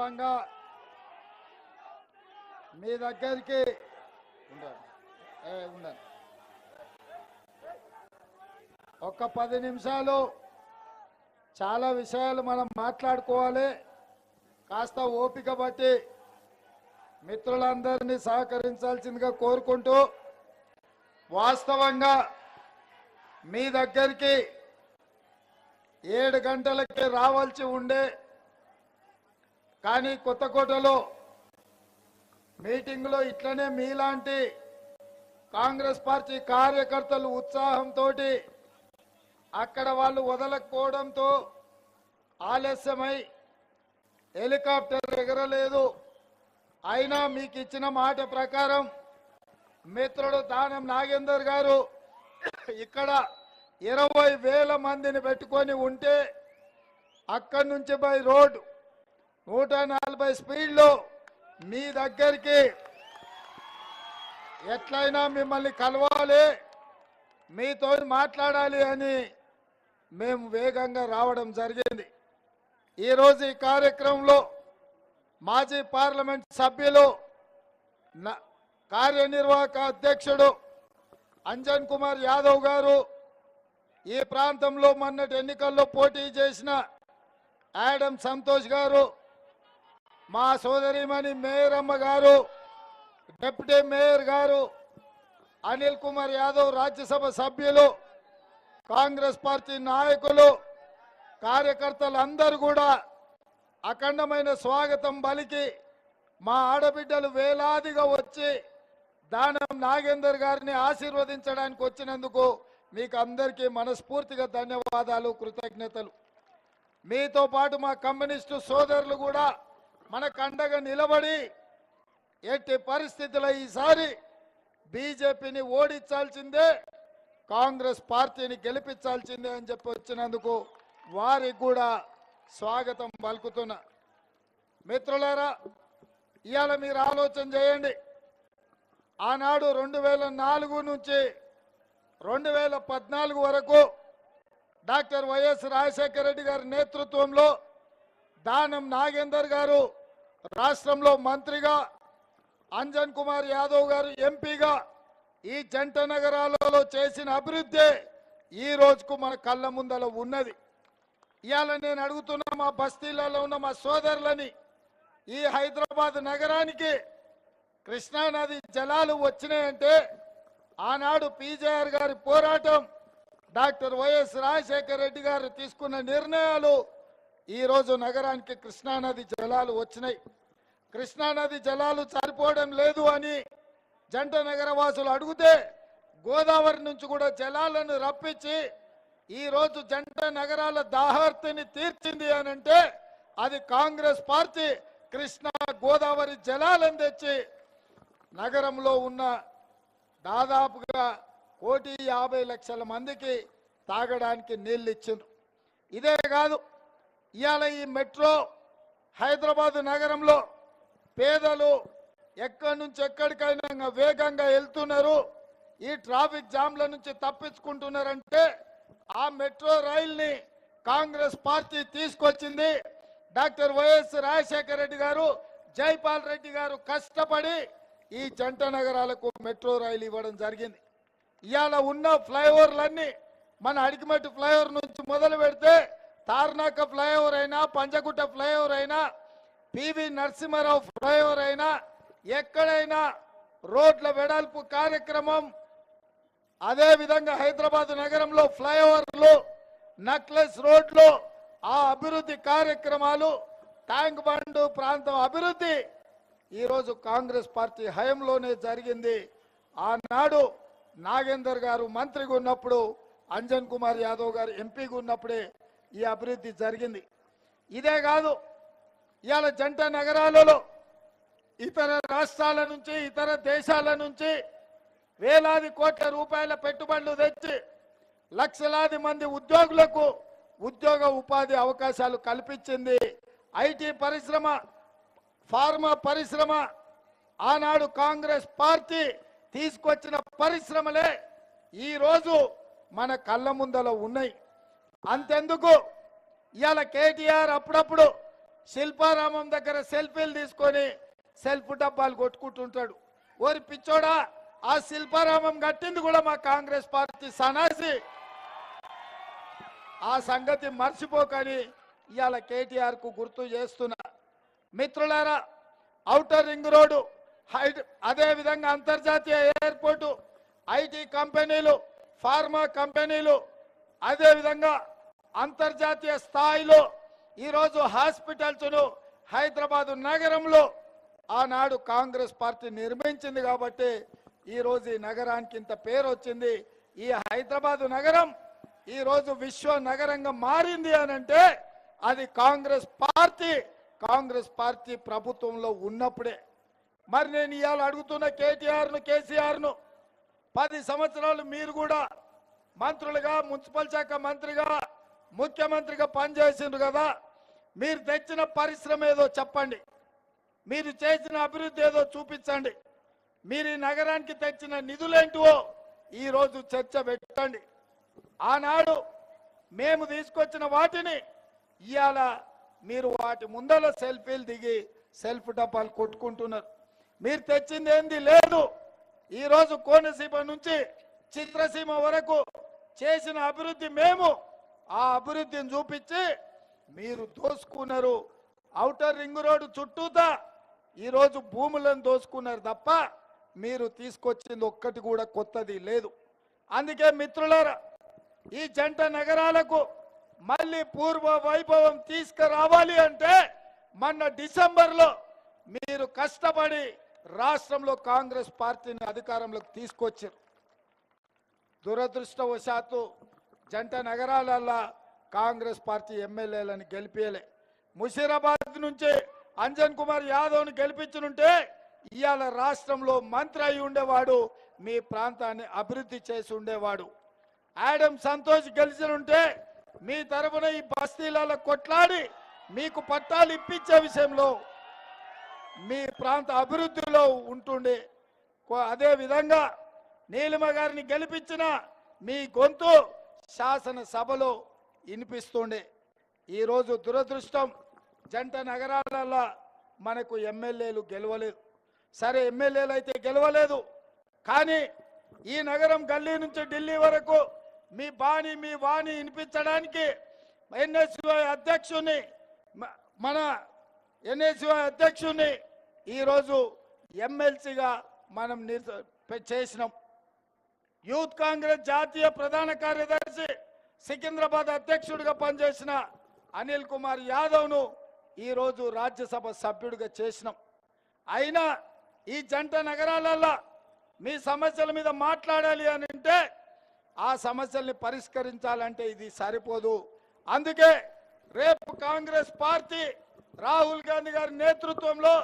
వాస్తవంగా మీ దగ్గరికి ఉండండి. ఒక పది నిమిషాలు చాలా విషయాలు మనం మాట్లాడుకోవాలి. కాస్త ఓపిక బట్టి మిత్రులందరినీ సహకరించాల్సిందిగా కోరుకుంటూ వాస్తవంగా మీ దగ్గరికి ఏడు గంటలకి రావాల్సి ఉండే కానీ కొత్త కోటలో మీటింగ్లో ఇట్లనే మీలాంటి కాంగ్రెస్ పార్టీ కార్యకర్తలు ఉత్సాహంతో అక్కడ వాళ్ళు వదలకపోవడంతో ఆలస్యమై హెలికాప్టర్ ఎగరలేదు. అయినా మీకు ఇచ్చిన మాట ప్రకారం మిత్రుడు దానం నాగేందర్ గారు ఇక్కడ ఇరవై వేల మందిని పెట్టుకొని ఉంటే అక్కడి నుంచి బై రోడ్ నూట నలభై స్పీడ్లో మీ దగ్గరికి ఎట్లయినా మిమ్మల్ని కలవాలి మీతో మాట్లాడాలి అని మేము వేగంగా రావడం జరిగింది. ఈరోజు ఈ కార్యక్రమంలో మాజీ పార్లమెంట్ సభ్యులు న- కార్యనిర్వాహక అధ్యక్షుడు అంజన్ కుమార్ యాదవ్ గారు ఈ ప్రాంతంలో మొన్నటి ఎన్నికల్లో పోటీ చేసిన యాడమ్ సంతోష్ గారు మా సోదరిమణి మేయరమ్మ గారు డిప్యూటీ మేయర్ గారు అనిల్ కుమార్ యాదవ్ రాజ్యసభ సభ్యులు కాంగ్రెస్ పార్టీ నాయకులు కార్యకర్తలు అందరూ కూడా అఖండమైన స్వాగతం పలికి మా ఆడబిడ్డలు వేలాదిగా వచ్చి దానం నాగేందర్ గారిని ఆశీర్వదించడానికి వచ్చినందుకు మీకు అందరికీ మనస్ఫూర్తిగా ధన్యవాదాలు కృతజ్ఞతలు. మీతో పాటు మా కమ్యూనిస్టు సోదరులు కూడా మనకు అండగా నిలబడి ఎట్టి పరిస్థితుల్లో ఈసారి బీజేపీని ఓడించాల్సిందే కాంగ్రెస్ పార్టీని గెలిపించాల్సిందే అని చెప్పి వచ్చినందుకు వారికి కూడా స్వాగతం పలుకుతున్నా. మిత్రులారా ఇవాళ మీరు ఆలోచన చేయండి. ఆనాడు రెండు వేల నాలుగు నుంచి రెండు వేల పద్నాలుగు వరకు డాక్టర్ వైఎస్ రాజశేఖర రెడ్డి గారి నేతృత్వంలో దానం నాగేందర్ గారు రాష్ట్రంలో మంత్రిగా అంజన్ కుమార్ యాదవ్ గారు ఎంపీగా ఈ జంట నగరాలలో చేసిన అభివృద్ధి ఈ రోజుకు మన కళ్ళ ముందల ఉన్నది. ఇవాళ నేను అడుగుతున్న మా బస్తీలలో ఉన్న మా సోదరులని ఈ హైదరాబాద్ నగరానికి కృష్ణానది జలాలు వచ్చినాయంటే ఆనాడు పీజేఆర్ గారి పోరాటం డాక్టర్ వైఎస్ రాజశేఖర రెడ్డి గారు తీసుకున్న నిర్ణయాలు ఈరోజు నగరానికి కృష్ణానది జలాలు వచ్చినాయి. కృష్ణానది జలాలు సరిపోవడం లేదు అని జంట నగరవాసులు అడిగితే గోదావరి నుంచి కూడా జలాలను రప్పించి ఈరోజు జంట నగరాల దాహార్తిని తీర్చింది అని అంటే అది కాంగ్రెస్ పార్టీ కృష్ణా గోదావరి జలాలను తెచ్చి నగరంలో ఉన్న దాదాపుగా కోటి యాభై లక్షల మందికి తాగడానికి నీళ్ళు ఇచ్చిండ్రు. ఇదే కాదు ఇవాళ ఈ మెట్రో హైదరాబాద్ నగరంలో పేదలు ఎక్కడి నుంచి ఎక్కడికైనా ఇంకా వేగంగా వెళ్తున్నారు. ఈ ట్రాఫిక్ జామ్ల నుంచి తప్పించుకుంటున్నారంటే ఆ మెట్రో రైల్ని కాంగ్రెస్ పార్టీ తీసుకొచ్చింది. Doctor Y S Rajasekhara Reddy గారు జైపాల్ రెడ్డి గారు కష్టపడి ఈ జంట నగరాలకు మెట్రో రైలు ఇవ్వడం జరిగింది. ఇవాళ ఉన్న ఫ్లైఓవర్లన్నీ మన అడిగిమట్టి ఫ్లైఓవర్ నుంచి మొదలు పెడితే తార్నాక ఫ్లైఓవర్ అయినా పంజగుట్ట ఫ్లైఓవర్ అయినా పివి నరసింహారావు ఫ్లైఓవర్ అయినా ఎక్కడైనా రోడ్ల వెడల్పు కార్యక్రమం అదే విధంగా హైదరాబాద్ నగరంలో ఫ్లైఓవర్లు నక్లెస్ రోడ్లు ఆ అభివృద్ధి కార్యక్రమాలు ట్యాంక్ బండ్ ప్రాంతం అభివృద్ధి ఈరోజు కాంగ్రెస్ పార్టీ హయంలోనే జరిగింది. ఆనాడు నాగేందర్ గారు మంత్రిగా ఉన్నప్పుడు అంజన్ కుమార్ యాదవ్ గారు ఎంపీగా ఉన్నప్పుడే ఈ అభివృద్ధి జరిగింది. ఇదే కాదు ఇవాళ జంట నగరాలలో ఇతర రాష్ట్రాల నుంచి ఇతర దేశాల నుంచి వేలాది కోట్ల రూపాయల పెట్టుబడులు తెచ్చి లక్షలాది మంది ఉద్యోగులకు ఉద్యోగ ఉపాధి అవకాశాలు కల్పించింది. ఐటీ పరిశ్రమ ఫార్మా పరిశ్రమ ఆనాడు కాంగ్రెస్ పార్టీ తీసుకొచ్చిన పరిశ్రమలే ఈరోజు మన కళ్ళ ముందల ఉన్నాయి. అంతెందుకు? ఇవాళ కేటీఆర్ అప్పుడప్పుడు శిల్పారామం దగ్గర సెల్ఫీలు తీసుకొని సెల్ఫ్ డబ్బాలు కొట్టుకుంటుంటాడు. ఓరి పిచ్చోడా ఆ శిల్పారామం కట్టింది కూడా మా కాంగ్రెస్ పార్టీ సనాసి. ఆ సంగతి మర్చిపోకని ఇవాళ కేటీఆర్కు గుర్తు చేస్తున్నా. మిత్రులారా ఔటర్ రింగ్ రోడ్డు హైడ్ అదేవిధంగా అంతర్జాతీయ ఎయిర్పోర్టు ఐటీ కంపెనీలు ఫార్మా కంపెనీలు అదేవిధంగా అంతర్జాతీయ స్థాయిలో ఈరోజు హాస్పిటల్స్ను హైదరాబాదు నగరంలో ఆనాడు కాంగ్రెస్ పార్టీ నిర్మించింది కాబట్టి ఈరోజు ఈ నగరానికి ఇంత పేరు వచ్చింది. ఈ హైదరాబాదు నగరం ఈరోజు విశ్వ నగరంగా మారింది అని అంటే అది కాంగ్రెస్ పార్టీ కాంగ్రెస్ పార్టీ ప్రభుత్వంలో ఉన్నప్పుడే. మరి నేను ఇవాళ అడుగుతున్న కేటీఆర్ను కేసీఆర్ను పది సంవత్సరాలు మీరు కూడా మంత్రులుగా మున్సిపల్ శాఖ మంత్రిగా ముఖ్యమంత్రిగా పనిచేసిండ్రు కదా మీరు తెచ్చిన పరిశ్రమ ఏదో చెప్పండి. మీరు చేసిన అభివృద్ధి ఏదో చూపించండి. మీరు ఈ నగరానికి తెచ్చిన నిధులేంటివో ఈ రోజు చర్చ పెట్టండి. ఆనాడు మేము తీసుకొచ్చిన వాటిని ఇవాళ మీరు వాటి ముందర సెల్ఫీలు దిగి సెల్ఫ్ డబ్బాలు కొట్టుకుంటున్నారు. మీరు తెచ్చింది ఏంది? లేదు. ఈరోజు కోనసీమ నుంచి చిత్రసీమ వరకు చేసిన అభివృద్ధి మేము ఆ అభివృద్ధిని చూపించి మీరు దోసుకున్నారు. ఔటర్ రింగ్ రోడ్డు చుట్టూతా ఈరోజు భూములను దోసుకున్నారు తప్ప మీరు తీసుకొచ్చింది ఒక్కటి కూడా కొత్తది లేదు. అందుకే మిత్రులారా ఈ జంట నగరాలకు మళ్ళీ పూర్వ వైభవం తీసుకురావాలి అంటే మొన్న డిసెంబర్లో మీరు కష్టపడి రాష్ట్రంలో కాంగ్రెస్ పార్టీని అధికారంలోకి తీసుకొచ్చారు. దురదృష్టవశాత్తు జంట నగరాలల్లా కాంగ్రెస్ పార్టీ ఎమ్మెల్యేలను గెలిపేలే ముషీరాబాద్ నుంచి అంజన్ కుమార్ యాదవ్ను గెలిపించనుంటే ఇవాళ రాష్ట్రంలో మంత్రి అయి ఉండేవాడు మీ ప్రాంతాన్ని అభివృద్ధి చేసి ఉండేవాడు. యాడమ్ సంతోష్ గెలిచినుంటే మీ తరపున ఈ బస్తీలలో కొట్లాడి మీకు పట్టాలు ఇప్పించే విషయంలో మీ ప్రాంత అభివృద్ధిలో ఉంటుండే. కో- అదే విధంగా నీలిమ గారిని గెలిపించిన మీ గొంతు శాసనసభలో వినిపిస్తుండే. ఈరోజు దురదృష్టం జంట నగరాలలో మనకు ఎమ్మెల్యేలు గెలవలేదు. సరే ఎమ్మెల్యేలు అయితే గెలవలేదు. కానీ ఈ నగరం గల్లీ నుంచి ఢిల్లీ వరకు మీ బాణి మీ వాణి వినిపించడానికి ఎన్ఎస్యుఐ అధ్యక్షుని మ- మన ఎన్ఎస్యుఐ అధ్యక్షుని ఈరోజు ఎమ్మెల్సీగా మనం చేసినాం. యూత్ కాంగ్రెస్ జాతీయ ప్రధాన కార్యదర్శి సికింద్రాబాద్ అధ్యక్షుడిగా పనిచేసిన అనిల్ కుమార్ యాదవ్ను ఈరోజు రాజ్యసభ సభ్యుడిగా చేసినాం. అయినా ఈ జంట నగరాలల్లో మీ సమస్యల మీద మాట్లాడాలి అని అంటే ఆ సమస్యల్ని పరిష్కరించాలంటే ఇది సరిపోదు. అందుకే రేపు కాంగ్రెస్ పార్టీ రాహుల్ గాంధీ గారి నేతృత్వంలో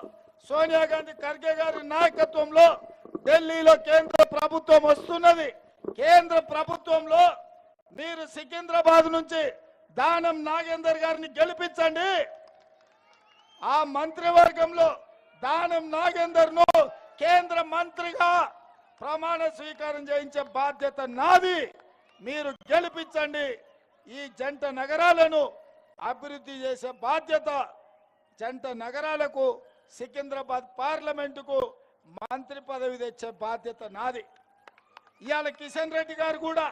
సోనియా గాంధీ ఖర్గే గారి నాయకత్వంలో ఢిల్లీలో కేంద్ర ప్రభుత్వం వస్తున్నది. కేంద్ర ప్రభుత్వంలో మీరు సికింద్రాబాద్ నుంచి దానం నాగేందర్ గారిని గెలిపించండి. ఆ మంత్రివర్గంలో దానం నాగేందర్ను కేంద్ర మంత్రిగా ప్రమాణ స్వీకారం చేయించే బాధ్యత నాది. మీరు గెలిపించండి. ఈ జంట నగరాలను అభివృద్ధి చేసే బాధ్యత జంట నగరాలకు సికింద్రాబాద్ పార్లమెంటుకు మంత్రి పదవి తెచ్చే బాధ్యత నాది. ఇవాళ కిషన్ రెడ్డి గారు కూడా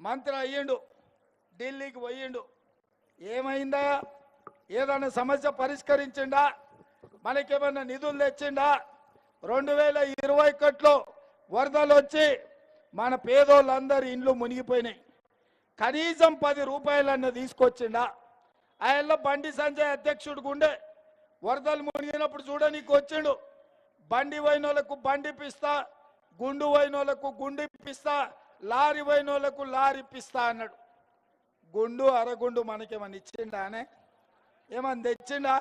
మంత్రి అయ్యిండు ఢిల్లీకి పోయిండు. ఏమైందా? ఏదైనా సమస్య పరిష్కరించిండా మనకేమైనా నిధులు తెచ్చిండా రెండు వేల ఇరవై ఒకటిలో వరదలు వచ్చి మన పేదోళ్ళందరి ఇండ్లు మునిగిపోయినాయి. కనీసం పది రూపాయలన్న తీసుకొచ్చిండా? ఆయన బండి సంజయ్ అధ్యక్షుడు ఉండే వరదలు మునిగినప్పుడు చూడనీకి వచ్చిండు. బండి పోయిన వాళ్ళకు బండి పిస్తా గుండు పోయిన వాళ్ళకు గుండు ఇప్పిస్తా లారీ పోయిన వాళ్ళకు లారీ ఇప్పిస్తా అన్నాడు. గుండు అరగుండు మనకేమన్నా ఇచ్చిండా అనే? ఏమన్నా తెచ్చిండా?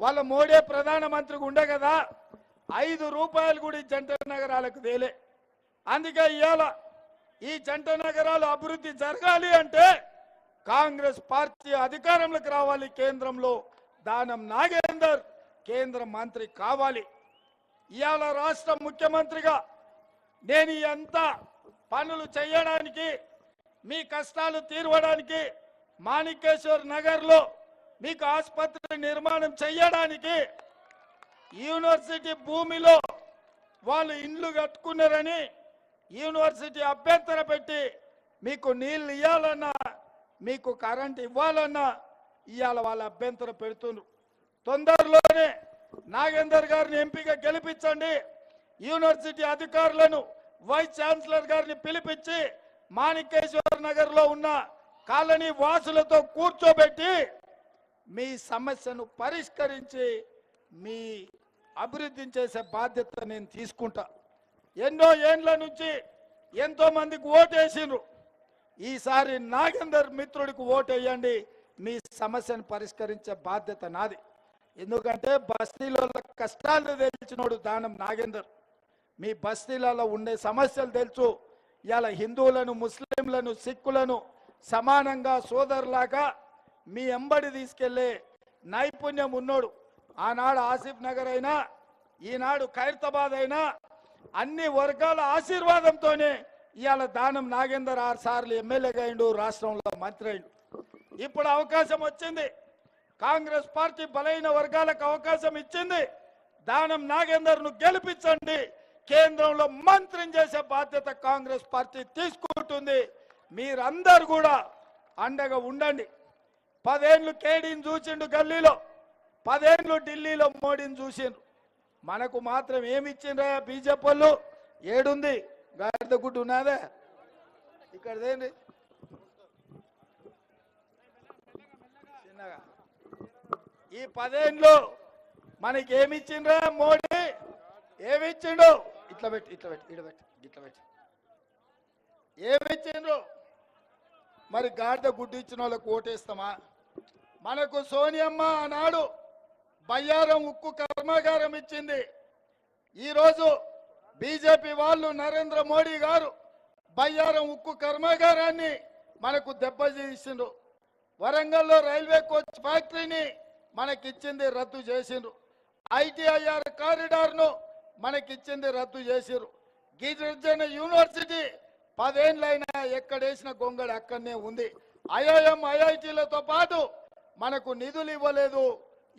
వాళ్ళ మోడే ప్రధానమంత్రికి ఉండే కదా ఐదు రూపాయలు కూడా ఈ జంట నగరాలకు తేలే. అందుకే ఇవాళ ఈ జంట నగరాలు అభివృద్ధి జరగాలి అంటే కాంగ్రెస్ పార్టీ అధికారంలోకి రావాలి కేంద్రంలో. దానం నాగేందర్ కేంద్ర మంత్రి కావాలి. ఇవాళ రాష్ట్ర ముఖ్యమంత్రిగా నేను ఎంత పనులు చేయడానికి మీ కష్టాలు తీర్వడానికి మాణికేశ్వర్ నగర్లో మీకు ఆసుపత్రి నిర్మాణం చేయడానికి యూనివర్సిటీ భూమిలో వాళ్ళు ఇండ్లు కట్టుకున్నారని యూనివర్సిటీ అభ్యంతర పెట్టి మీకు నీళ్ళు ఇవ్వాలన్నా మీకు కరెంట్ ఇవ్వాలన్నా ఇవాళ వాళ్ళ అభ్యంతరం పెడుతున్నారు తొందరలోనే నాగేందర్ గారిని ఎంపీగా గెలిపించండి. యూనివర్సిటీ అధికారులను వైస్ ఛాన్సలర్ గారిని పిలిపించి మాణికేశ్వర నగర్లో ఉన్న కాలనీ వాసులతో కూర్చోబెట్టి మీ సమస్యను పరిష్కరించి మీ అభివృద్ధిని చేసే బాధ్యత నేను తీసుకుంటా. ఎన్నో ఏండ్ల నుంచి ఎంతో మందికి ఓటేసిండ్రు. ఈసారి నాగేందర్ మిత్రుడికి ఓటేయండి. మీ సమస్యను పరిష్కరించే బాధ్యత నాది. ఎందుకంటే బస్తీలో కష్టాలు తెలిసినోడు దానం నాగేందర్. మీ బస్తీలలో ఉండే సమస్యలు తెలుసు. ఇవాళ హిందువులను ముస్లింలను సిక్కులను సమానంగా సోదరులాగా మీ ఎంబడి తీసుకెళ్ళే నైపుణ్యం ఉన్నోడు. ఆనాడు ఆసిఫ్ నగర్ అయినా ఈనాడు ఖైరతాబాద్ అయినా అన్ని వర్గాల ఆశీర్వాదంతోనే ఇవాళ దానం నాగేందర్ ఆరు సార్లు ఎమ్మెల్యేగా అయిండు రాష్ట్రంలో మంత్రి అయిండు. ఇప్పుడు అవకాశం వచ్చింది. కాంగ్రెస్ పార్టీ బలైన వర్గాలకు అవకాశం ఇచ్చింది. దానం నాగేందర్ను గెలిపించండి. కేంద్రంలో మంత్రిని చేసే బాధ్యత కాంగ్రెస్ పార్టీ తీసుకుంటుంది. మీరందరూ కూడా అండగా ఉండండి. పదేండ్లు కేడీని చూసిండు గల్లీలో పదేండ్లు ఢిల్లీలో మోడీని చూసిండ్రు. మనకు మాత్రం ఏమి ఇచ్చిండ్రా బీజేపీ వాళ్ళు ఏడుంది? గాడిద గుడ్డు ఉన్నదే. ఇక్కడదేంటి చిన్నగా. ఈ పదేండ్లు మనకి ఏమిచ్చిండ్రా మోడీ? ఏమిచ్చిండు? అట్లా ఇట్లా పెట్టి ఇట్లా పెట్టి ఇట్లా పెట్టి ఇట్లా పెట్టి. ఏమిచ్చిండ్రు? మరి గాడిద గుడ్డు ఇచ్చిన వాళ్ళకు ఓటేస్తామా? మనకు సోనియమ్మ ఆనాడు బయ్యారం ఉక్కు కర్మాగారం ఇచ్చింది. ఈరోజు బీజేపీ వాళ్ళు నరేంద్ర మోడీ గారు బయ్యారం ఉక్కు కర్మాగారాన్ని మనకు దెబ్బతీసిండ్రు వరంగల్లో రైల్వే కోచ్ ఫ్యాక్టరీని మనకిచ్చింది రద్దు చేసిండ్రు. ఐటీఐఆర్ కారిడార్ను మనకిచ్చింది రద్దు చేసిరు గిరిజన యూనివర్సిటీ పదేళ్ళైనా ఎక్కడేసిన గొంగడి అక్కడనే ఉంది. ఐఐఎం ఐఐటీలతో పాటు మనకు నిధులు ఇవ్వలేదు.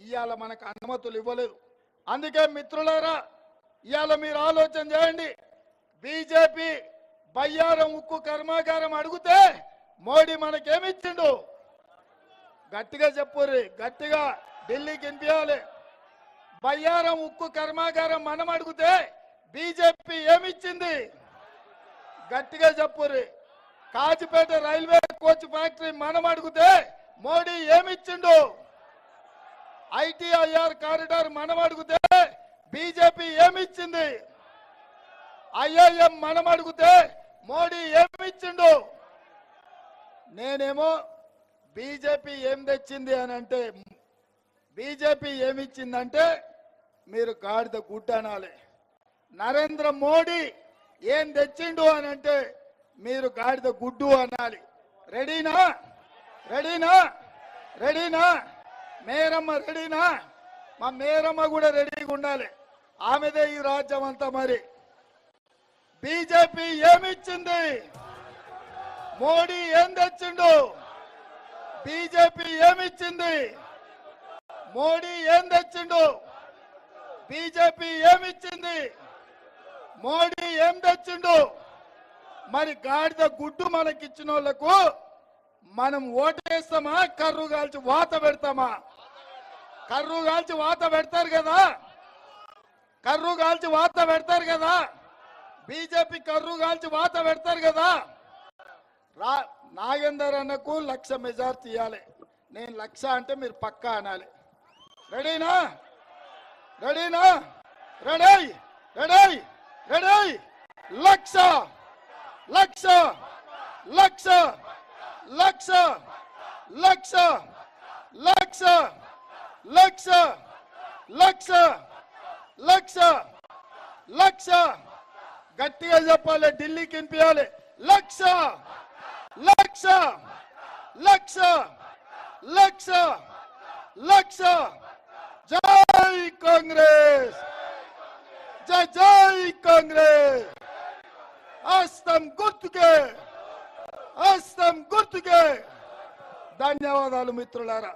ఇవాళ మనకు అనుమతులు ఇవ్వలేదు. అందుకే మిత్రులారా ఇవాళ మీరు ఆలోచన చేయండి. బీజేపీ బయ్యారం ఉక్కు కర్మాగారం అడిగితే మోడీ మనకేమిచ్చిండు? గట్టిగా చెప్పుర్రి గట్టిగా ఢిల్లీకి వినిపించాలి బయ్యారం ఉక్కు కర్మాగారం మనం అడిగితే బీజేపీ ఏమిచ్చింది? గట్టిగా చెప్పుర్రి. కాచిపేట రైల్వే కోచ్ ఫ్యాక్టరీ మనం అడిగితే మోడీ ఏమిచ్చిండు? ఐటీఐఆర్ కారిడార్ మనం అడిగితే బీజేపీ ఏమిచ్చింది? ఐఐఎం మనం అడిగితే మోడీ ఏమిచ్చిండు? నేనేమో బీజేపీ ఏం తెచ్చింది అని అంటే బీజేపీ ఏమిచ్చిందంటే మీరు గాడిద గుడ్డ అనాలి నరేంద్ర మోడీ ఏం తెచ్చిండు అని అంటే మీరు గాడిద గుడ్డు అనాలి. రెడీనా? రెడీనా? రెడీనా? మేరమ్మ రెడీనా? మా మేరమ్మ కూడా రెడీగా ఉండాలి. ఆమెదే ఈ రాజ్యం అంతా మరి. బీజేపీ ఏమిచ్చింది? మోడీ ఏం తెచ్చిండు? బీజేపీ ఏమిచ్చింది? మోడీ ఏం తెచ్చిండు? బీజేపీ ఏమిచ్చింది? మోడీ ఏం తెచ్చిండు? మరి గాడిద గుడ్డు మనకిచ్చిన వాళ్ళకు మనం ఓటేస్తామా? కర్రు కాల్చి వాత పెడతామా? కర్రు కాల్చి వాత పెడతారు కదా? కర్రు కాల్చి వాత పెడతారు కదా? బీజేపీ కర్రు కాల్చి వాత పెడతారు కదా? రా నాగేందర్ అన్నకు లక్ష మెజార్టీ ఇవ్వాలి నేను లక్ష అంటే మీరు పక్కా అనాలి. రెడీనా? రెడీనా ready ready ready lakh lakh lakh lakh lakh lakh lakh lakh lakh lakh గట్టిగా చెప్పాలి ఢిల్లీకి వినిపించాలి లక్ష లక్ష లక్ష లక్ష లక్ష జై जय कांग्रेस जय जय कांग्रेस అస్తం గుర్తుకే అస్తం గుర్తుకే ధన్యవాదాలు మిత్రులారా